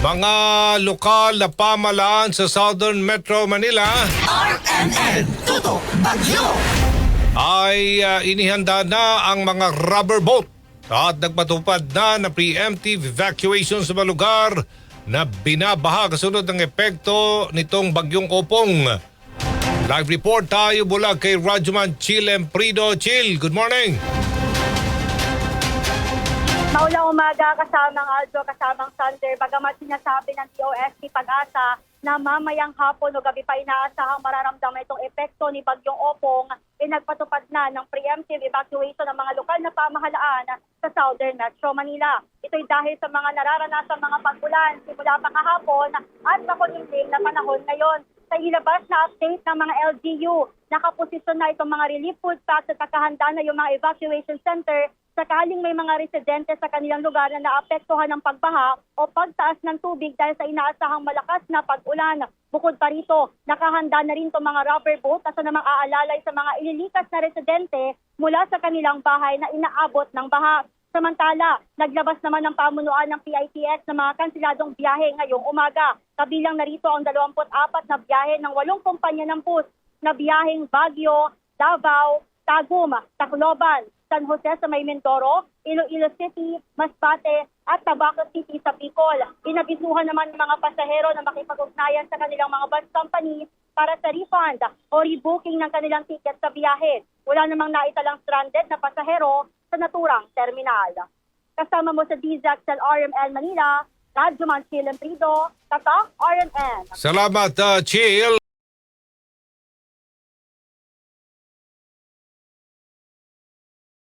Mga lokal na pamalaan sa Southern Metro Manila RMN Tutok Bagyo ay ah, inihanda na ang mga rubber boat at nagpatupad na na preemptive evacuation sa mga lugar na binabaha kasunod ng epekto nitong bagyong opong. Live report tayo mula kay Rajuman Chil Emprido. Chil, good morning! Maulang umaga kasamang Aljo, kasamang Sander, bagamat sinasabi ng DOST Pag-asa na mamayang hapon o gabi pa inaasahang mararamdaman itong epekto ni Bagyong Opong, e nagpatupad na ng preemptive evacuation ng mga lokal na pamahalaan sa Southern Metro Manila. Ito'y dahil sa mga nararanasan mga pag-ulan simula pa kahapon at makulimlim na panahon ngayon. Sa ilabas na update ng mga LGU, nakaposisyon na itong mga relief food packs at nakahanda na yung mga evacuation center sakaling may mga residente sa kanilang lugar na naapektuhan ng pagbaha o pagtaas ng tubig dahil sa inaasahang malakas na pag-ulan. Bukod pa rito, nakahanda na rin itong mga rubber boat at sa namang aalalay sa mga ililikas na residente mula sa kanilang bahay na inaabot ng baha. Samantala, naglabas naman ng pamunuan ng PITX ng mga kansiladong biyahe ngayong umaga. Kabilang narito ang 24 na biyahe ng walong kumpanya ng bus na biyaheng Baguio, Davao, Tagum, Tacloban, San Jose sa May Mindoro, Iloilo City, Masbate at Tabaco City sa Bicol. Inabisuhan naman ng mga pasahero na makipag-ugnayan sa kanilang mga bus company para sa refund o rebooking ng kanilang ticket sa biyahe. Wala namang naitalang stranded na pasahero sa naturang terminal. Kasama mo sa DZXL RML Manila, Radyo Manchil Emprido, Tata RMN. Salamat, uh, Chil.